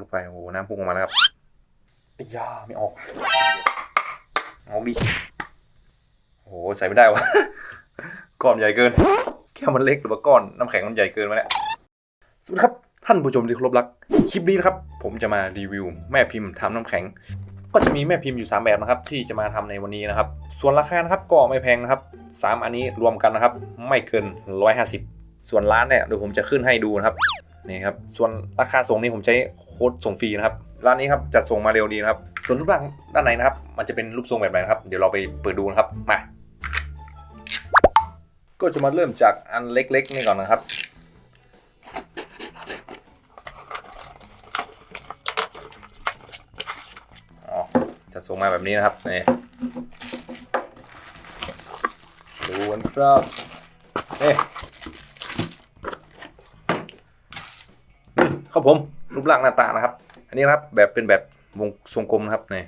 ลงไปโอ้โหน้ำพุ่งออกมาแล้วครับไอ้ยาไม่ออกออกดิโอ้โหใส่ไม่ได้วะก้อนใหญ่เกินแก้วมันเล็กหรือว่าก้อนน้ำแข็งมันใหญ่เกินวะเนี่ยสวัสดีครับท่านผู้ชมที่เคารพรัก คลิปนี้นะครับ ผมจะมารีวิว แม่พิมพ์ทำน้ำแข็ง ก็จะมีแม่พิมพ์อยู่ 3 แบบนะครับ ที่จะมาทำในวันนี้นะครับ ส่วนราคานะครับก็ไม่แพงนะครับ 3 อันนี้รวมกันนะครับ ไม่เกิน 150 ส่วนร้านเนี่ยเดี๋ยวผมจะขึ้นให้ดูนะครับ นี่ครับส่วนราคาส่งนี่ผมใช้โค้ดส่งฟรีนะครับร้านนี้ครับจัดส่งมาเร็วดีนะครับ ส่วนรูปร่างด้านในนะครับ มันจะเป็นรูปทรงแบบไหนครับ เดี๋ยวเราไปเปิดดูนะครับมา ก็จะมาเริ่มจากอันเล็กๆนี่ก่อนนะครับอ๋อจะส่งมาแบบนี้นะครับนี่ดูกันครับนี่อืม ครับผมรูปร่างหน้าตานะครับ อันนี้นะครับแบบเป็นแบบวงทรงกลมนะครับนี่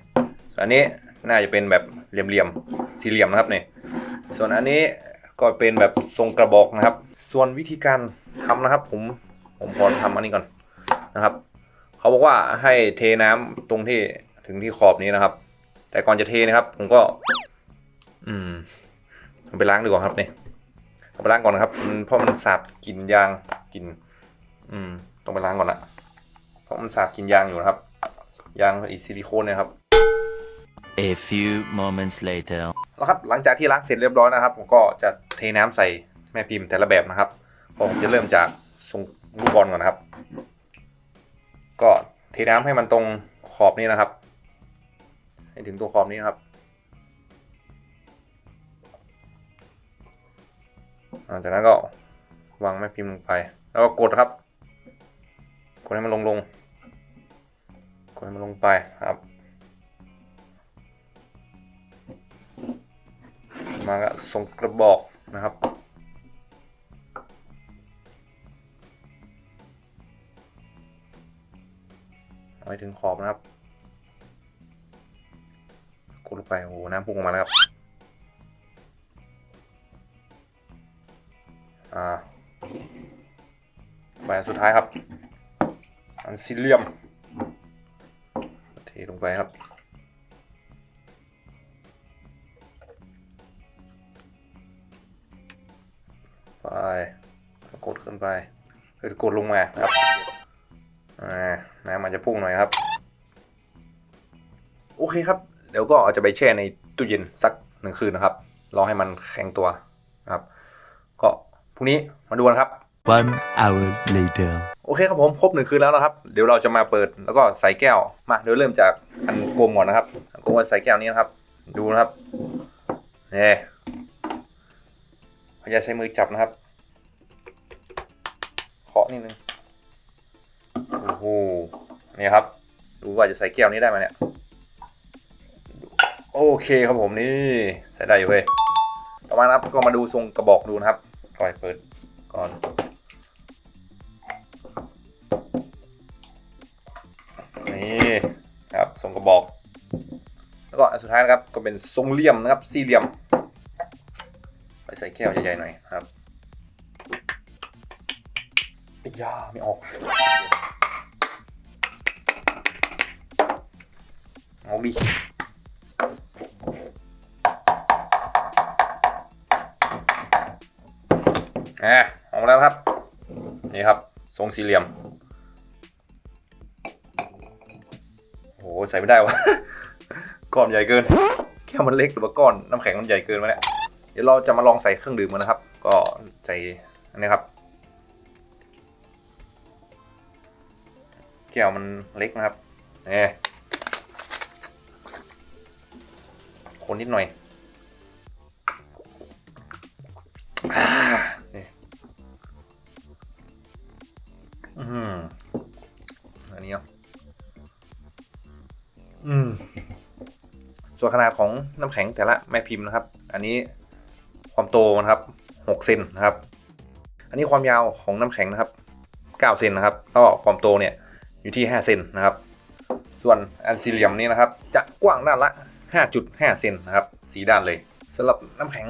ส่วนอันนี้น่าจะเป็นแบบเหลี่ยมๆสี่เหลี่ยมนะครับนี่ส่วนอันนี้ก็เป็นแบบทรงกระบอกนะครับ ส่วนวิธีการทำนะครับ ผมผมขอทำอันนี้ก่อนนะครับเขาบอกว่าให้เทน้ำตรงที่ถึงที่ขอบนี้นะครับ แต่ก่อนจะเทนะครับ ผมก็ อืมเอาไปล้างดีกว่าครับนี่เอาไปล้างก่อนนะครับเพราะมันสาบกลิ่นยางกลิ่นอืม ต้องไปล้างก่อนนะเพราะมันสาบกลิ่นยางอยู่นะครับ ยางอีซิลิโคนเนะครับ A few moments later. แล้วครับหลังจากที่ล้างเสร็จเรียบร้อยนะครับผมก็จะเทน้ำใส่แม่พิมพ์แต่ละแบบนะครับผมจะเริ่มจากทรงลูกบอลก่อนนะครับ ก็เทน้ำให้มันตรงขอบนี้นะครับ ให้ถึงตัวขอบนี้นะครับหลังจากนั้นก็วางแม่พิมพ์ลงไป แล้วก็กดครับก ดให้มันลงลงกดให้มันลงไปครับ มาก็ส่งกระบอกนะครับเอาไปถึงขอบนะครับกดลงไปโอ้โหน้ำพุ่งออกมาแล้วครับอ่าไปสุดท้ายครับ อันซิเลียม เทลงไปครับ ไปกดขึ้นไปเฮ้ยกดลงมาครับอ่าน้ำมันจะพุ่งหน่อยครับ โอเคครับ เดี๋ยวก็อาจะไปแช่ในตู้เย็นสักหนึ่งคืนนะครับ รอให้มันแข็งตัวนะครับ ก็พรุ่งนี้มาดูกันครับ One hour later. โอเคครับผมครบหนึ่งคืนแล้วนะครับ เดี๋ยวเราจะมาเปิดแล้วก็ใส่แก้ว มาเดี๋ยวเริ่มจากอันกลมก่อนนะครับอันกลมก็ใส่แก้วนี้นะครับ ดูนะครับนี่พยายามใช้มือจับนะครับเคาะนิดนึงโอ้โหนี่ครับ ดูว่าจะใส่แก้วนี้ได้ไหมเนี่ยโอเคครับผมนี่ใส่ได้อยู่เว้ยต่อมานะครับก็มาดูทรงกระบอกดูนะครับปล่อยเปิด ก่อน นี่ครับทรงกระบอก แล้วก็อันสุดท้ายนะครับก็เป็นทรงเหลี่ยมนะครับ สี่เหลี่ยม ไปใส่แก้วใหญ่ๆหน่อยครับไอ้ยาไม่ออกเอาดิอะ ออกมาแล้วครับ นี่ครับ ทรงสี่เหลี่ยมโอ้โหใส่ไม่ได้วะก้อนใหญ่เกินแก้วมันเล็กหรือว่าก้อนน้ำแข็งมันใหญ่เกินวะเนี่ยเดี๋ยวเราจะมาลองใส่เครื่องดื่มกันนะครับ ก็ใส่อันนี้ครับแก้วมันเล็กนะครับนี่คนนิดหน่อย อืม ส่วนขนาดของน้ำแข็งแต่ละแม่พิมพ์นะครับ อันนี้ความโตนะครับ6เซนนะครับ อันนี้ความยาวของน้ำแข็งนะครับ9เซนนะครับแล้วก็ความโตเนี่ยอยู่ที่5เซนนะครับ ส่วนอันซีเลียมนี่นะครับ จะกว้างด้านละ5.5เซนนะครับสีด้านเลยสำหรับน้ำแข็ง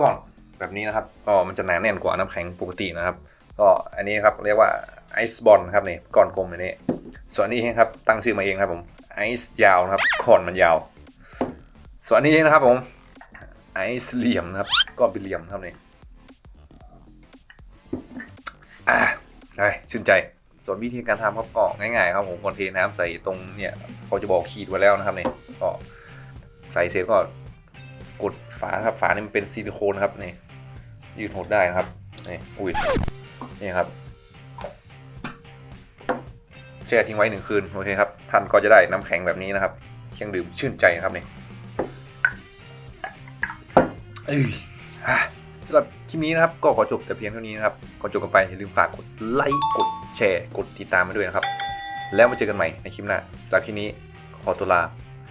ก้อนแบบนี้นะครับก็มันจะหนาแน่นกว่าน้ำแข็งปกตินะครับก็อันนี้ครับเรียกว่าไอซ์บอลครับนี่ก้อนกลมอันนี้ ส่วนอันนี้ครับตั้งชื่อมาเองครับผม ไอซ์ยาวนะครับก้อนมันยาว ส่วนนี้นะครับผมไอซ์เหลี่ยมนะครับก้อนเป็นเหลี่ยมครับนี่อะไปชื่นใจ ส่วนวิธีการทำครับก็ง่ายๆครับผมก่อนเทน้ำใส่ตรงเนี่ยเขาจะบอกขีดไว้แล้วนะครับนี่ก็ใส่เสร็จก็กดฝาครับฝานี่มันเป็นซิลิโคนครับนี่ยืดหดได้นะครับนี่อุ้ยนี่ครับ แช่ทิ้งไว้หนึ่งคืนโอเคครับท่านก็จะได้น้ำแข็งแบบนี้นะครับเครื่องดื่มชื่นใจนะครับนี่เอ้ยสำหรับคลิปนี้นะครับก็ขอจบแต่เพียงเท่านี้นะครับก่อนจบกันไปอย่าลืมฝากกดไลค์กดแชร์กดติดตามมาด้วยนะครับ แล้วมาเจอกันใหม่ในคลิปหน้าสำหรับคลิปนี้ขอตัวลา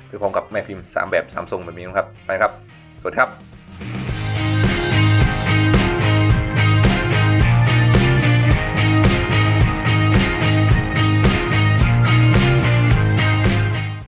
ไปพร้อมกับแม่พิมพ์ 3 แบบ3ทรงแบบนี้นะครับ ไปครับ สวัสดีครับ